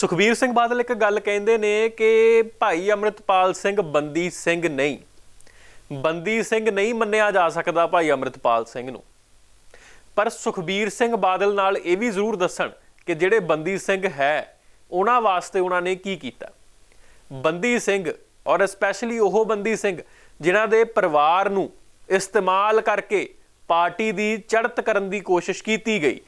ਸੁਖਬੀਰ ਸਿੰਘ ਬਾਦਲ ਇੱਕ ਗੱਲ ਕਹਿੰਦੇ ਨੇ ਕਿ ਭਾਈ ਅਮਰਿਤਪਾਲ ਸਿੰਘ ਬੰਦੀ ਸਿੰਘ ਨਹੀਂ। ਬੰਦੀ ਸਿੰਘ ਨਹੀਂ ਮੰਨਿਆ ਜਾ ਸਕਦਾ ਭਾਈ ਅਮਰਿਤਪਾਲ ਸਿੰਘ ਨੂੰ। ਪਰ ਸੁਖਬੀਰ ਸਿੰਘ ਬਾਦਲ ਨਾਲ ਇਹ ਵੀ ਜ਼ਰੂਰ ਦੱਸਣ ਕਿ ਜਿਹੜੇ ਬੰਦੀ ਸਿੰਘ ਹੈ, ਉਹਨਾਂ ਵਾਸਤੇ ਉਹਨਾਂ ਨੇ ਕੀ ਕੀਤਾ। ਬੰਦੀ ਸਿੰਘ ਔਰ ਸਪੈਸ਼ਲੀ ਉਹ ਬੰਦੀ ਸਿੰਘ, ਜਿਨ੍ਹਾਂ ਦੇ ਪਰਿਵਾਰ ਨੂੰ ਇਸਤੇਮਾਲ ਕਰਕੇ ਪਾਰਟੀ ਦੀ ਚੜ੍ਹਤ ਕਰਨ ਦੀ ਕੋਸ਼ਿਸ਼ ਕੀਤੀ ਗਈ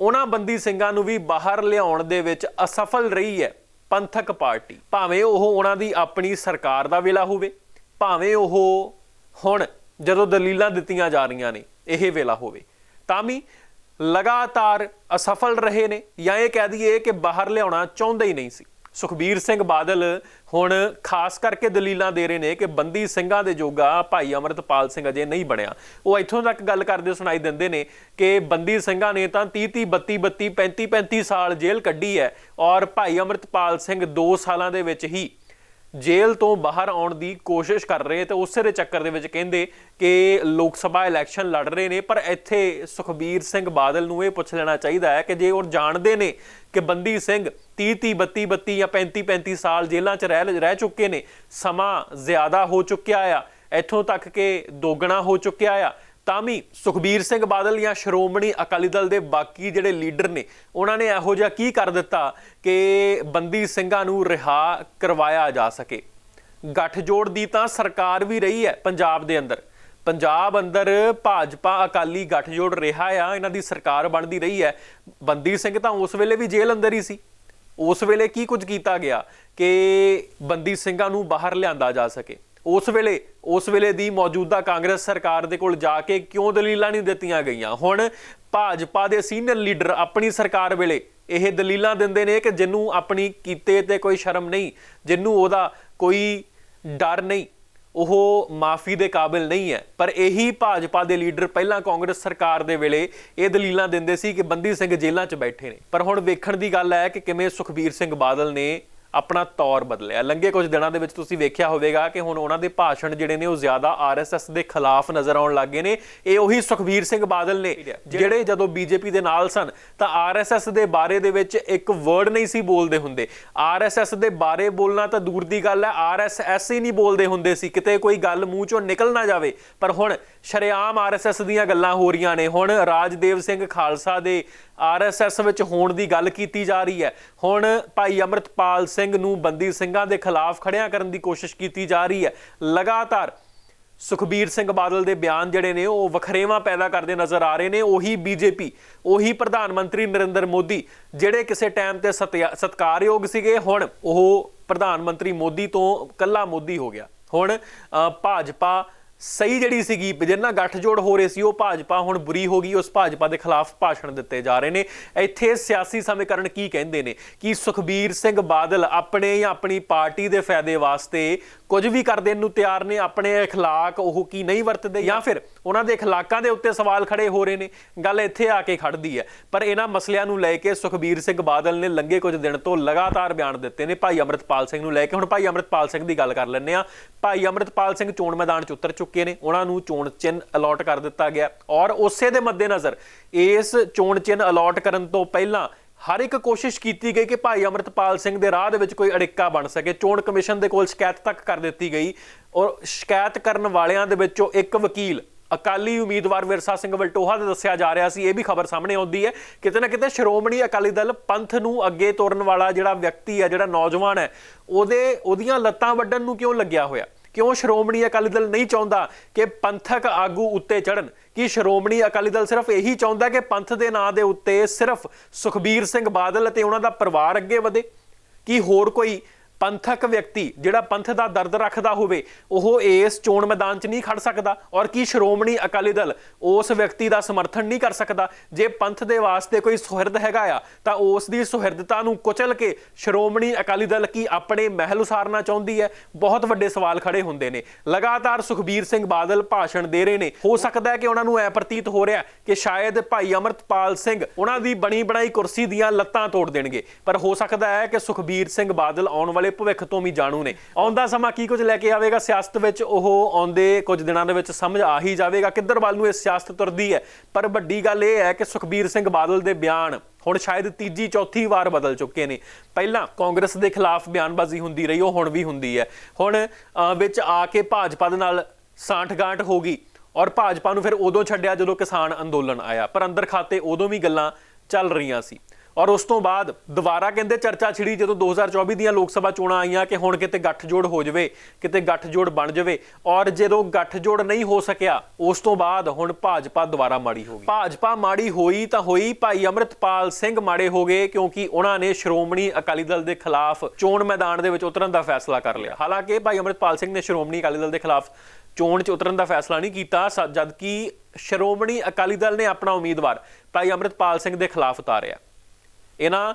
ਉਹਨਾਂ ਬੰਦੀ ਸਿੰਘਾਂ ਨੂੰ ਵੀ ਬਾਹਰ ਲਿਆਉਣ ਦੇ ਵਿੱਚ ਅਸਫਲ ਰਹੀ ਹੈ ਪੰਥਕ ਪਾਰਟੀ। ਭਾਵੇਂ ਉਹ ਉਹਨਾਂ ਦੀ ਆਪਣੀ ਸਰਕਾਰ ਦਾ ਵੇਲਾ ਹੋਵੇ, ਭਾਵੇਂ ਉਹ ਹੁਣ ਜਦੋਂ ਦਲੀਲਾਂ ਦਿੱਤੀਆਂ ਜਾ ਰਹੀਆਂ ਨੇ, ਇਹ ਵੇਲਾ ਹੋਵੇ। ਤਾਂ ਵੀ ਲਗਾਤਾਰ ਅਸਫਲ ਰਹੇ ਨੇ ਜਾਂ ਇਹ ਕਹਿ ਦਈਏ ਕਿ ਬਾਹਰ ਲਿਆਉਣਾ ਚਾਹੁੰਦੇ ਹੀ ਨਹੀਂ ਸੀ। ਸੁਖਬੀਰ ਸਿੰਘ ਬਾਦਲ ਹੁਣ ਖਾਸ ਕਰਕੇ ਦਲੀਲਾਂ ਦੇ ਰਹੇ ਨੇ ਕਿ ਬੰਦੀ ਸਿੰਘਾਂ ਦੇ ਜੋਗਾ ਭਾਈ ਅਮਰਤਪਾਲ ਸਿੰਘ ਅਜੇ ਨਹੀਂ ਬਣਿਆ। ਉਹ ਇੱਥੋਂ ਤੱਕ ਗੱਲ ਕਰਦੇ ਸੁਣਾਈ ਦਿੰਦੇ ਨੇ ਕਿ ਬੰਦੀ ਸਿੰਘਾਂ ਨੇ ਤਾਂ 30 30 32 32 35 35 ਸਾਲ ਜੇਲ੍ਹ ਕੱਢੀ ਹੈ ਔਰ ਭਾਈ ਅਮਰਤਪਾਲ ਸਿੰਘ 2 ਸਾਲਾਂ ਦੇ ਵਿੱਚ ਹੀ ਜੇਲ੍ਹ ਤੋਂ ਬਾਹਰ ਆਉਣ ਦੀ ਕੋਸ਼ਿਸ਼ ਕਰ ਰਹੇ ਤੇ ਉਸੇ ਦੇ ਚੱਕਰ ਦੇ ਵਿੱਚ ਕਹਿੰਦੇ ਕਿ ਲੋਕ ਸਭਾ ਇਲੈਕਸ਼ਨ ਲੜ ਰਹੇ ਨੇ, ਪਰ ਇੱਥੇ ਸੁਖਬੀਰ ਸਿੰਘ ਬਾਦਲ ਨੂੰ ਇਹ ਪੁੱਛ ਲੈਣਾ ਚਾਹੀਦਾ ਹੈ ਕਿ ਜੇ ਉਹ ਜਾਣਦੇ ਨੇ ਕਿ ਬੰਦੀ ਸਿੰਘ 30 30 32 32 ਜਾਂ 35 35 ਸਾਲ ਜੇਲ੍ਹਾਂ 'ਚ ਰਹਿ ਰਹਿ ਚੁੱਕੇ ਨੇ, ਸਮਾਂ ਜ਼ਿਆਦਾ ਹੋ ਚੁੱਕਿਆ ਆ, ਇੱਥੋਂ ਤੱਕ ਕਿ ਦੋਗਣਾ ਹੋ ਚੁੱਕਿਆ ਆ ਤਾਂ ਵੀ ਸੁਖਬੀਰ ਸਿੰਘ ਬਾਦਲ ਜਾਂ ਸ਼੍ਰੋਮਣੀ ਅਕਾਲੀ ਦਲ ਦੇ ਬਾਕੀ ਜਿਹੜੇ ਲੀਡਰ ਨੇ, ਉਹਨਾਂ ਨੇ ਇਹੋ ਜਿਹਾ ਕੀ ਕਰ ਦਿੱਤਾ ਕਿ ਬੰਦੀ ਸਿੰਘਾਂ ਨੂੰ ਰਿਹਾ ਕਰਵਾਇਆ ਜਾ ਸਕੇ? ਗੱਠਜੋੜ ਦੀ ਤਾਂ ਸਰਕਾਰ ਵੀ ਰਹੀ ਹੈ ਪੰਜਾਬ ਦੇ ਅੰਦਰ। ਪੰਜਾਬ ਅੰਦਰ ਭਾਜਪਾ ਅਕਾਲੀ ਗੱਠਜੋੜ ਰਿਹਾ ਆ, ਇਹਨਾਂ ਦੀ ਸਰਕਾਰ ਬਣਦੀ ਰਹੀ ਹੈ। ਬੰਦੀ ਸਿੰਘ ਤਾਂ ਉਸ ਵੇਲੇ ਵੀ ਜੇਲ੍ਹ ਅੰਦਰ ਹੀ ਸੀ। ਉਸ ਵੇਲੇ ਕੀ ਕੁਝ ਕੀਤਾ ਗਿਆ ਕਿ ਬੰਦੀ ਸਿੰਘਾਂ ਨੂੰ ਬਾਹਰ ਲਿਆਂਦਾ ਜਾ ਸਕੇ? ਉਸ ਵੇਲੇ ਉਸ ਵੇਲੇ ਦੀ ਮੌਜੂਦਾ ਕਾਂਗਰਸ ਸਰਕਾਰ ਦੇ ਕੋਲ ਜਾ ਕੇ ਕਿਉਂ ਦਲੀਲਾਂ ਨਹੀਂ ਦਿੱਤੀਆਂ ਗਈਆਂ? ਹੁਣ ਭਾਜਪਾ ਦੇ ਸੀਨੀਅਰ ਲੀਡਰ ਆਪਣੀ ਸਰਕਾਰ ਵੇਲੇ ਇਹ ਦਲੀਲਾਂ ਦਿੰਦੇ ਨੇ ਕਿ ਜਿੰਨੂੰ ਆਪਣੀ ਕੀਤੇ ਤੇ ਕੋਈ ਸ਼ਰਮ ਨਹੀਂ ਜਿੰਨੂੰ ਉਹਦਾ ਕੋਈ ਡਰ ਨਹੀਂ, ਉਹ ਮਾਫੀ ਦੇ ਕਾਬਿਲ ਨਹੀਂ ਹੈ। ਪਰ ਇਹੀ ਭਾਜਪਾ ਦੇ ਲੀਡਰ ਪਹਿਲਾਂ ਕਾਂਗਰਸ ਸਰਕਾਰ ਦੇ ਵੇਲੇ ਇਹ ਦਲੀਲਾਂ ਦਿੰਦੇ ਸੀ ਕਿ ਬੰਦੀ ਸਿੰਘ ਜੇਲ੍ਹਾਂ 'ਚ ਬੈਠੇ ਨੇ। ਪਰ ਹੁਣ ਵੇਖਣ ਦੀ ਗੱਲ ਹੈ ਕਿ ਕਿਵੇਂ ਸੁਖਬੀਰ ਸਿੰਘ ਬਾਦਲ ਨੇ ਆਪਣਾ ਤੌਰ ਬਦਲਿਆ। ਲੰਗੇ ਕੁਝ ਦਿਨਾਂ ਦੇ ਵਿੱਚ ਤੁਸੀਂ ਵੇਖਿਆ ਹੋਵੇਗਾ ਕਿ ਹੁਣ ਉਹਨਾਂ ਦੇ ਭਾਸ਼ਣ ਜਿਹੜੇ ਨੇ ਉਹ ਜ਼ਿਆਦਾ ਆਰਐਸਐਸ ਦੇ ਖਿਲਾਫ ਨਜ਼ਰ ਆਉਣ ਲੱਗੇ ਨੇ। ਇਹ ਉਹੀ ਸੁਖਬੀਰ ਸਿੰਘ ਬਾਦਲ ਨੇ ਜਿਹੜੇ ਜਦੋਂ ਬੀਜੇਪੀ ਦੇ ਨਾਲ ਸਨ ਤਾਂ ਆਰਐਸਐਸ ਦੇ ਬਾਰੇ ਦੇ ਵਿੱਚ ਇੱਕ ਵਰਡ ਨਹੀਂ ਸੀ ਬੋਲਦੇ ਹੁੰਦੇ। ਆਰਐਸਐਸ ਦੇ ਬਾਰੇ ਬੋਲਣਾ ਤਾਂ ਦੂਰ ਦੀ ਗੱਲ ਹੈ ਆਰਐਸਐਸ ਹੀ ਨਹੀਂ ਬੋਲਦੇ ਹੁੰਦੇ ਸੀ। ਕਿਤੇ ਕੋਈ ਗੱਲ ਮੂੰਹ ਚੋਂ ਨਿਕਲ ਨਾ ਜਾਵੇ। ਪਰ ਹੁਣ ਸ਼ਰੇਆਮ ਆਰਐਸਐਸ ਦੀਆਂ ਗੱਲਾਂ ਹੋ ਰਹੀਆਂ ਨੇ। ਹੁਣ ਰਾਜਦੇਵ ਸਿੰਘ ਖਾਲਸਾ ਦੇ ਆਰਐਸਐਸ ਵਿੱਚ ਹੋਣ ਦੀ ਗੱਲ ਕੀਤੀ ਜਾ ਰਹੀ ਹੈ। ਹੁਣ ਭਾਈ ਅਮਰਤਪਾਲ ਸਿੰਘ ਨੂੰ ਬੰਦੀ ਸਿੰਘਾਂ ਦੇ ਖਿਲਾਫ ਖੜਿਆਂ ਕਰਨ ਦੀ ਕੋਸ਼ਿਸ਼ ਕੀਤੀ ਜਾ ਰਹੀ ਹੈ। ਲਗਾਤਾਰ ਸੁਖਬੀਰ ਸਿੰਘ ਬਾਦਲ ਦੇ ਬਿਆਨ ਜਿਹੜੇ ਨੇ, ਉਹ ਵਖਰੇਵਾਂ ਪੈਦਾ ਕਰਦੇ ਨਜ਼ਰ ਆ ਰਹੇ ਨੇ। ਉਹੀ ਬੀਜੇਪੀ, ਉਹੀ ਪ੍ਰਧਾਨ ਮੰਤਰੀ ਨਰਿੰਦਰ ਮੋਦੀ, ਜਿਹੜੇ ਕਿਸੇ ਟਾਈਮ ਤੇ ਸਤਿਆ- ਸਤਿਕਾਰਯੋਗ ਸੀਗੇ, ਹੁਣ ਉਹ ਪ੍ਰਧਾਨ ਮੰਤਰੀ ਮੋਦੀ ਤੋਂ ਕੱਲਾ ਮੋਦੀ ਹੋ ਗਿਆ। ਹੁਣ ਭਾਜਪਾ ਸਹੀ ਜਿਹੜੀ ਸੀਗੀ ਜਿੰਨਾ ਗੱਠਜੋੜ ਹੋ ਰਹੇ ਸੀ, ਉਹ ਭਾਜਪਾ ਹੁਣ ਬੁਰੀ ਹੋ ਗਈ, ਉਸ ਭਾਜਪਾ ਦੇ ਖਿਲਾਫ ਭਾਸ਼ਣ ਦਿੱਤੇ ਜਾ ਰਹੇ ਨੇ। ਇੱਥੇ ਸਿਆਸੀ ਸਮੀਕਰਨ ਕੀ ਕਹਿੰਦੇ ਨੇ? ਕਿ ਸੁਖਬੀਰ ਸਿੰਘ ਬਾਦਲ ਆਪਣੇ ਜਾਂ ਆਪਣੀ ਪਾਰਟੀ ਦੇ ਫਾਇਦੇ ਵਾਸਤੇ ਕੁਝ ਵੀ ਕਰ ਦੇਣ ਨੂੰ ਤਿਆਰ ਨੇ ਆਪਣੇ اخلاق ਉਹ ਕੀ ਨਹੀਂ ਵਰਤਦੇ ਜਾਂ ਫਿਰ ਉਹਨਾਂ ਦੇ اخلاقਾਂ ਦੇ ਉੱਤੇ ਸਵਾਲ ਖੜੇ ਹੋ ਰਹੇ ਨੇ ਗੱਲ ਇੱਥੇ ਆ ਕੇ ਖੜਦੀ ਹੈ ਪਰ ਇਹਨਾਂ ਮਸਲਿਆਂ ਨੂੰ ਲੈ ਕੇ ਸੁਖਬੀਰ ਸਿੰਘ ਬਾਦਲ ਨੇ ਲੰਗੇ ਕੁਝ ਦਿਨ ਤੋਂ ਲਗਾਤਾਰ ਬਿਆਨ ਦਿੱਤੇ ਨੇ ਭਾਈ ਅਮਰਤਪਾਲ ਸਿੰਘ ਨੂੰ ਲੈ ਕੇ ਹੁਣ ਭਾਈ ਅਮਰਤਪਾਲ ਸਿੰਘ ਦੀ ਗੱਲ ਕਰ ਲੈਂਦੇ ਆ ਭਾਈ ਅਮਰਤਪਾਲ ਸਿੰਘ ਚੋਣ ਮੈਦਾਨ 'ਚ ਉਤਰ ਚੁੱਕੇ ਨੇ ਉਹਨਾਂ ਨੂੰ ਚੋਣ ਚਿੰਨ੍ਹ ਅਲਾਟ ਕਰ ਦਿੱਤਾ ਗਿਆ ਔਰ ਉਸੇ ਦੇ ਮੱਦੇਨਜ਼ਰ ਇਸ ਚੋਣ ਚਿੰਨ੍ਹ ਅਲਾਟ ਕਰਨ ਤੋਂ ਪਹਿਲਾਂ ਹਰ ਇੱਕ ਕੋਸ਼ਿਸ਼ ਕੀਤੀ ਗਈ ਕਿ ਭਾਈ ਅਮਰਤਪਾਲ ਸਿੰਘ ਦੇ ਰਾਹ ਦੇ ਵਿੱਚ ਕੋਈ ਅੜਿੱਕਾ ਬਣ ਸਕੇ। ਚੋਣ ਕਮਿਸ਼ਨ ਦੇ ਕੋਲ ਸ਼ਿਕਾਇਤ ਤੱਕ ਕਰ ਦਿੱਤੀ ਗਈ ਔਰ ਸ਼ਿਕਾਇਤ ਕਰਨ ਵਾਲਿਆਂ ਦੇ ਵਿੱਚੋਂ ਇੱਕ ਵਕੀਲ, ਅਕਾਲੀ ਉਮੀਦਵਾਰ ਵਿਰਸਾ ਸਿੰਘ ਵਲਟੋਹਾ ਦਾ ਦੱਸਿਆ ਜਾ ਰਿਹਾ ਸੀ। ਇਹ ਵੀ ਖਬਰ ਸਾਹਮਣੇ ਆਉਂਦੀ ਹੈ। ਕਿਤੇ ਨਾ ਕਿਤੇ ਸ਼੍ਰੋਮਣੀ ਅਕਾਲੀ ਦਲ ਪੰਥ ਨੂੰ ਅੱਗੇ ਤੋਰਨ ਵਾਲਾ ਜਿਹੜਾ ਵਿਅਕਤੀ ਹੈ, ਜਿਹੜਾ ਨੌਜਵਾਨ ਹੈ, ਉਹਦੇ ਉਹਦੀਆਂ ਲੱਤਾਂ ਵੱਢਣ ਨੂੰ ਕਿਉਂ ਲੱਗਿਆ ਹੋਇਆ? ਕਿਉਂ ਸ਼੍ਰੋਮਣੀ ਅਕਾਲੀ ਦਲ ਨਹੀਂ ਚਾਹੁੰਦਾ ਕਿ ਪੰਥਕ ਆਗੂ ਉੱਤੇ ਚੜਨ ਕਿ ਸ਼੍ਰੋਮਣੀ ਅਕਾਲੀ ਦਲ ਸਿਰਫ ਇਹੀ ਚਾਹੁੰਦਾ ਕਿ ਪੰਥ ਦੇ ਨਾਂ ਦੇ ਉੱਤੇ ਸਿਰਫ ਸੁਖਬੀਰ ਸਿੰਘ ਬਾਦਲ ਅਤੇ ਉਹਨਾਂ ਦਾ ਪਰਿਵਾਰ ਅੱਗੇ ਵਧੇ? ਕਿ ਹੋਰ ਕੋਈ ਪੰਥਕ ਵਿਅਕਤੀ ਜਿਹੜਾ ਪੰਥ ਦਾ ਦਰਦ ਰੱਖਦਾ ਹੋਵੇ, ਉਹ ਇਸ ਚੋਣ ਮੈਦਾਨ 'ਚ ਨਹੀਂ ਖੜ ਸਕਦਾ ਔਰ ਕੀ ਸ਼੍ਰੋਮਣੀ ਅਕਾਲੀ ਦਲ ਉਸ ਵਿਅਕਤੀ ਦਾ ਸਮਰਥਨ ਨਹੀਂ ਕਰ ਸਕਦਾ? ਜੇ ਪੰਥ ਦੇ ਵਾਸਤੇ ਕੋਈ ਸੁਹਿਰਦ ਹੈਗਾ ਆ, ਤਾਂ ਉਸ ਦੀ ਸੁਹਿਰਦਤਾ ਨੂੰ ਕੁਚਲ ਕੇ ਸ਼੍ਰੋਮਣੀ ਅਕਾਲੀ ਦਲ ਕੀ ਆਪਣੇ ਮਹਿਲ ਉਸਾਰਨਾ ਚਾਹੁੰਦੀ ਹੈ? ਬਹੁਤ ਵੱਡੇ ਸਵਾਲ ਖੜੇ ਹੁੰਦੇ ਨੇ। ਲਗਾਤਾਰ ਸੁਖਬੀਰ ਸਿੰਘ ਬਾਦਲ ਭਾਸ਼ਣ ਦੇ ਰਹੇ ਨੇ। ਹੋ ਸਕਦਾ ਹੈ ਕਿ ਉਹਨਾਂ ਨੂੰ ਐ ਪ੍ਰਤੀਤ ਹੋ ਰਿਹਾ ਕਿ ਸ਼ਾਇਦ ਭਾਈ ਅਮਰਤਪਾਲ ਸਿੰਘ ਉਹਨਾਂ ਦੀ ਬਣੀ ਬਣਾਈ ਕੁਰਸੀ ਦੀਆਂ ਲੱਤਾਂ ਤੋੜ ਦੇਣਗੇ। ਪਰ ਹੋ ਸਕਦਾ ਹੈ ਕਿ ਸੁਖਬੀਰ ਸਿੰਘ ਬਾਦਲ ਆਉਣ ਵਾਲੇ ਵਾਲੇ ਭਵਿੱਖ ਤੋਂ ਵੀ ਜਾਣੂ ਨੇ। ਆਉਂਦਾ ਸਮਾਂ ਕੀ ਕੁਝ ਲੈ ਕੇ ਆਵੇਗਾ? ਸਿਆਸਤ ਵਿੱਚ ਉਹ ਆਉਂਦੇ ਕੁਝ ਦਿਨਾਂ ਦੇ ਵਿੱਚ ਸਮਝ ਆ ਹੀ ਜਾਵੇਗਾ ਕਿੱਧਰ ਵੱਲ ਨੂੰ ਇਹ ਸਿਆਸਤ ਤੁਰਦੀ ਹੈ। ਪਰ ਵੱਡੀ ਗੱਲ ਇਹ ਹੈ ਕਿ ਸੁਖਬੀਰ ਸਿੰਘ ਬਾਦਲ ਦੇ ਬਿਆਨ ਹੁਣ ਸ਼ਾਇਦ ਤੀਜੀ, ਚੌਥੀ ਵਾਰ ਬਦਲ ਚੁੱਕੇ ਨੇ। ਪਹਿਲਾਂ ਕਾਂਗਰਸ ਦੇ ਖਿਲਾਫ ਬਿਆਨਬਾਜ਼ੀ ਹੁੰਦੀ ਰਹੀ, ਉਹ ਹੁਣ ਵੀ ਹੁੰਦੀ ਹੈ। ਹੁਣ ਵਿੱਚ ਆ ਕੇ ਭਾਜਪਾ ਦੇ ਨਾਲ ਸਾਂਠ-ਗਾਂਠ ਹੋ ਗਈ ਔਰ ਭਾਜਪਾ ਨੂੰ ਫਿਰ ਉਦੋਂ ਛੱਡਿਆ ਜਦੋਂ ਕਿਸਾਨ ਅੰਦੋਲਨ ਆਇਆ। ਪਰ ਅੰਦਰ ਖਾਤੇ ਉਦੋਂ ਵੀ ਗੱਲਾਂ ਚੱਲ ਰਹੀਆਂ ਸੀ। ਔਰ ਉਸ ਤੋਂ ਬਾਅਦ ਦੁਬਾਰਾ ਕਹਿੰਦੇ ਚਰਚਾ ਛਿੜੀ ਜਦੋਂ 2024 ਦੀਆਂ ਲੋਕ ਸਭਾ ਚੋਣਾਂ ਆਈਆਂ ਕਿ ਹੁਣ ਕਿਤੇ ਗੱਠਜੋੜ ਹੋ ਜਾਵੇ, ਕਿਤੇ ਗੱਠਜੋੜ ਬਣ ਜਾਵੇ ਔਰ ਜਦੋਂ ਗੱਠਜੋੜ ਨਹੀਂ ਹੋ ਸਕਿਆ, ਉਸ ਤੋਂ ਬਾਅਦ ਹੁਣ ਭਾਜਪਾ ਦੁਬਾਰਾ ਮਾੜੀ ਹੋ ਗਈ। ਭਾਜਪਾ ਮਾੜੀ ਹੋਈ ਤਾਂ ਹੋਈ, ਭਾਈ ਅਮਰਿਤਪਾਲ ਸਿੰਘ ਮਾੜੇ ਹੋ ਗਏ ਕਿਉਂਕਿ ਉਹਨਾਂ ਨੇ ਸ਼੍ਰੋਮਣੀ ਅਕਾਲੀ ਦਲ ਦੇ ਖਿਲਾਫ ਚੋਣ ਮੈਦਾਨ ਦੇ ਵਿੱਚ ਉਤਰਨ ਦਾ ਫੈਸਲਾ ਕਰ ਲਿਆ। ਹਾਲਾਂਕਿ ਭਾਈ ਅਮਰਿਤਪਾਲ ਸਿੰਘ ਨੇ ਸ਼੍ਰੋਮਣੀ ਅਕਾਲੀ ਦਲ ਦੇ ਖਿਲਾਫ ਚੋਣ 'ਚ ਉਤਰਨ ਦਾ ਫੈਸਲਾ ਨਹੀਂ ਕੀਤਾ, ਸ- ਜਦਕਿ ਸ਼੍ਰੋਮਣੀ ਅਕਾਲੀ ਦਲ ਨੇ ਆਪਣਾ ਉਮੀਦਵਾਰ ਭਾਈ ਅਮਰਿਤਪਾਲ ਸਿੰਘ ਦੇ ਖਿਲਾਫ ਉਤਾਰਿਆ। ਇਹਨਾਂ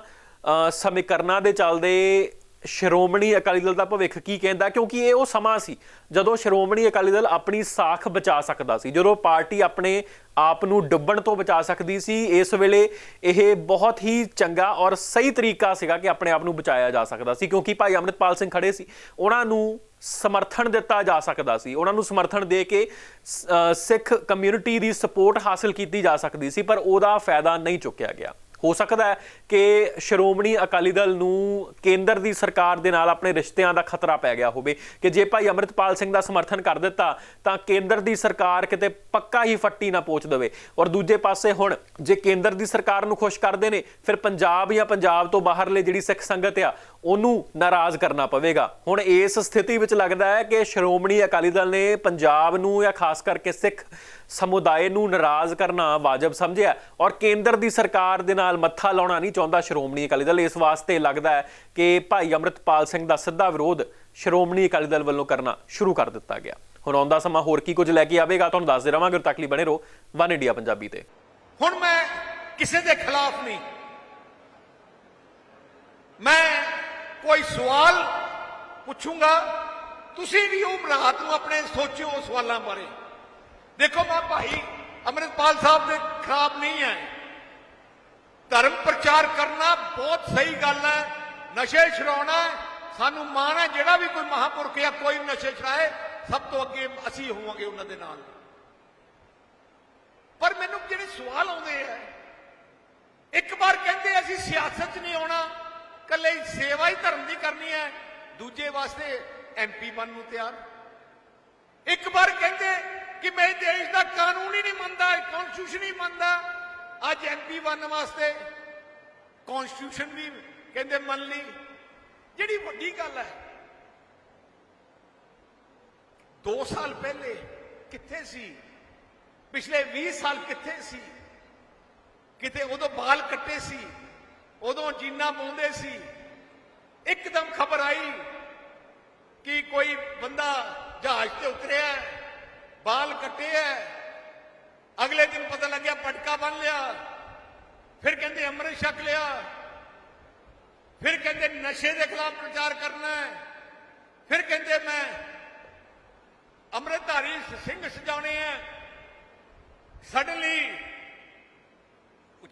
ਸਮੀਕਰਨਾਂ ਦੇ ਚੱਲਦੇ ਸ਼੍ਰੋਮਣੀ ਅਕਾਲੀ ਦਲ ਦਾ ਭਵਿੱਖ ਕੀ ਕਹਿੰਦਾ? ਕਿਉਂਕਿ ਇਹ ਉਹ ਸਮਾਂ ਸੀ ਜਦੋਂ ਸ਼੍ਰੋਮਣੀ ਅਕਾਲੀ ਦਲ ਆਪਣੀ ਸਾਖ ਬਚਾ ਸਕਦਾ ਸੀ। ਜਦੋਂ ਪਾਰਟੀ ਆਪਣੇ ਆਪ ਨੂੰ ਡੁੱਬਣ ਤੋਂ ਬਚਾ ਸਕਦੀ ਸੀ, ਇਸ ਵੇਲੇ ਇਹ ਬਹੁਤ ਹੀ ਚੰਗਾ ਔਰ ਸਹੀ ਤਰੀਕਾ ਸੀਗਾ ਕਿ ਆਪਣੇ ਆਪ ਨੂੰ ਬਚਾਇਆ ਜਾ ਸਕਦਾ ਸੀ। ਕਿਉਂਕਿ ਭਾਈ ਅਮਰਿਤਪਾਲ ਸਿੰਘ ਖੜੇ ਸੀ, ਉਹਨਾਂ ਨੂੰ ਸਮਰਥਨ ਦਿੱਤਾ ਜਾ ਸਕਦਾ ਸੀ। ਉਹਨਾਂ ਨੂੰ ਸਮਰਥਨ ਦੇ ਕੇ ਸ- ਸਿੱਖ ਕਮਿਊਨਿਟੀ ਦੀ ਸਪੋਰਟ ਹਾਸਲ ਕੀਤੀ ਜਾ ਸਕਦੀ ਸੀ, ਪਰ ਉਹਦਾ ਫਾਇਦਾ ਨਹੀਂ ਚੁੱਕਿਆ ਗਿਆ। ਹੋ ਸਕਦਾ ਹੈ ਕਿ ਸ਼੍ਰੋਮਣੀ ਅਕਾਲੀ ਦਲ ਨੂੰ ਕੇਂਦਰ ਦੀ ਸਰਕਾਰ ਦੇ ਨਾਲ ਆਪਣੇ ਰਿਸ਼ਤਿਆਂ ਦਾ ਖਤਰਾ ਪੈ ਗਿਆ ਹੋਵੇ, ਕਿ ਜੇ ਭਾਈ ਅਮਰਿਤਪਾਲ ਸਿੰਘ ਦਾ ਸਮਰਥਨ ਕਰ ਦਿੱਤਾ, ਤਾਂ ਕੇਂਦਰ ਦੀ ਸਰਕਾਰ ਕਿਤੇ ਪੱਕਾ ਹੀ ਫੱਟੀ ਨਾ ਪਹੁੰਚ ਦੇਵੇ। ਔਰ ਦੂਜੇ ਪਾਸੇ ਹੁਣ, ਜੇ ਕੇਂਦਰ ਦੀ ਸਰਕਾਰ ਨੂੰ ਖੁਸ਼ ਕਰਦੇ ਨੇ, ਫਿਰ ਪੰਜਾਬ ਜਾਂ ਪੰਜਾਬ ਤੋਂ ਬਾਹਰਲੇ ਜਿਹੜੀ ਸਿੱਖ ਸੰਗਤ ਆ, ਉਹਨੂੰ ਨਾਰਾਜ਼ ਕਰਨਾ ਪਵੇਗਾ। ਹੁਣ ਇਸ ਸਥਿਤੀ ਵਿੱਚ ਲੱਗਦਾ ਹੈ ਕਿ ਸ਼੍ਰੋਮਣੀ ਅਕਾਲੀ ਦਲ ਨੇ ਪੰਜਾਬ ਨੂੰ ਜਾਂ ਖਾਸ ਕਰਕੇ ਸਿੱਖ ਸਮੁਦਾਇ ਨੂੰ ਨਾਰਾਜ਼ ਕਰਨਾ ਵਾਜਬ ਸਮਝਿਆ ਔਰ ਕੇਂਦਰ ਦੀ ਸਰਕਾਰ ਦੇ ਨਾਲ ਮੱਥਾ ਲਾਉਣਾ ਨਹੀਂ ਚਾਹੁੰਦਾ ਸ਼੍ਰੋਮਣੀ ਅਕਾਲੀ ਦਲ। ਇਸ ਵਾਸਤੇ ਲੱਗਦਾ ਹੈ ਕਿ ਭਾਈ ਅਮਰਿਤਪਾਲ ਸਿੰਘ ਦਾ ਸਿੱਧਾ ਵਿਰੋਧ ਸ਼੍ਰੋਮਣੀ ਅਕਾਲੀ ਦਲ ਵੱਲੋਂ ਕਰਨਾ ਸ਼ੁਰੂ ਕਰ ਦਿੱਤਾ ਗਿਆ। ਹੁਣ ਆਉਂਦਾ ਸਮਾਂ ਹੋਰ ਕੀ ਕੁਝ ਲੈ ਕੇ ਆਵੇਗਾ, ਤੁਹਾਨੂੰ ਦੱਸਦੇ ਰਵਾਂਗੇ। ਉਦੋਂ ਤੱਕ ਲਈ ਬਣੇ ਰਹੋ ਵਨ ਇੰਡੀਆ ਪੰਜਾਬੀ ਤੇ। ਹੁਣ ਮੈਂ ਕਿਸੇ ਦੇ ਖਿਲਾਫ ਨਹੀਂ। ਮੈਂ ਕੋਈ ਸਵਾਲ ਪੁੱਛੂੰਗਾ, ਤੁਸੀਂ ਵੀ ਉਹ ਰਾਤ ਨੂੰ ਆਪਣੇ ਸੋਚਿਓ ਸਵਾਲਾਂ ਬਾਰੇ। ਦੇਖੋ ਮੈਂ ਭਾਈ, ਅਮਰਿਤਪਾਲ ਸਾਹਿਬ ਦੇ ਖਰਾਬ ਨਹੀਂ ਹੈ। ਧਰਮ ਪ੍ਰਚਾਰ ਕਰਨਾ ਬਹੁਤ ਸਹੀ ਗੱਲ ਹੈ। ਨਸ਼ੇ ਛੁਡਾਉਣਾ ਸਾਨੂੰ ਮਾਣ ਹੈ, ਜਿਹੜਾ ਵੀ ਕੋਈ ਮਹਾਪੁਰਖ ਜਾਂ ਕੋਈ ਵੀ ਨਸ਼ੇ ਛੁਡਾਏ, ਸਭ ਤੋਂ ਅੱਗੇ ਅਸੀਂ ਹੋਵਾਂਗੇ ਉਹਨਾਂ ਦੇ ਨਾਲ। ਪਰ ਮੈਨੂੰ ਜਿਹੜੇ ਸਵਾਲ ਆਉਂਦੇ ਆ, ਇੱਕ ਵਾਰ ਕਹਿੰਦੇ ਅਸੀਂ ਸਿਆਸਤ 'ਚ ਨਹੀਂ ਆਉਣਾ ਕੱਲੇ ਸੇਵਾ ਹੀ ਧਰਮ ਦੀ ਕਰਨੀ ਹੈ, ਦੂਜੇ ਵਾਸਤੇ ਐਮਪੀ ਬਣਨ ਨੂੰ ਤਿਆਰ। ਇੱਕ ਵਾਰ ਕਹਿੰਦੇ ਕਿ ਮੈਂ ਦੇਸ਼ ਦਾ ਕਾਨੂੰਨ ਹੀ ਨਹੀਂ ਮੰਨਦਾ ਕਨਸਟੀਟਿਊਸ਼ਨ ਹੀ ਮੰਨਦਾ। ਅੱਜ ਐਮਪੀ ਬਣਨ ਵਾਸਤੇ ਕਨਸਟੀਟਿਊਸ਼ਨ ਵੀ ਕਹਿੰਦੇ ਮੰਨ ਲਈ। ਜਿਹੜੀ ਵੱਡੀ ਗੱਲ ਹੈ 2 ਸਾਲ ਪਹਿਲੇ ਕਿੱਥੇ ਸੀ? ਪਿਛਲੇ 20 ਸਾਲ ਕਿੱਥੇ ਸੀ? ਕਿਤੇ ਉਦੋਂ ਬਾਲ ਕੱਟੇ ਸੀ, ਉਦੋਂ ਜੀਨਾ ਪਾਉਂਦੇ ਸੀ। ਇੱਕਦਮ ਖਬਰ ਆਈ ਕਿ ਕੋਈ ਬੰਦਾ ਜਹਾਜ਼ ਤੇ ਉਤਰਿਆ ਹੈ, ਬਾਲ ਕੱਟੇ ਹੈ ਅਗਲੇ ਦਿਨ ਪਤਾ ਲੱਗਿਆ ਪਟਕਾ ਬੰਨ ਲਿਆ ਫਿਰ ਕਹਿੰਦੇ ਅੰਮ੍ਰਿਤ ਛਕ ਲਿਆ ਫਿਰ ਕਹਿੰਦੇ ਨਸ਼ੇ ਦੇ ਖਿਲਾਫ ਪ੍ਰਚਾਰ ਕਰਨਾ ਹੈ ਫਿਰ ਕਹਿੰਦੇ ਮੈਂ ਅੰਮ੍ਰਿਤਧਾਰੀ ਸਿੰਘ ਸਜਾਉਣੇ ਹੈ ਸਡਨਲੀ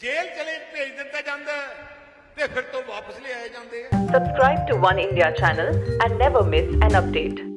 ਜੇਲ੍ਹ ਚਲੇ ਭੇਜ ਦਿੱਤਾ ਜਾਂਦਾ ਤੇ ਫਿਰ ਤੋਂ ਵਾਪਸ ਲਿਆਏ ਜਾਂਦੇ ਆ subscribe to One India channel and never miss an update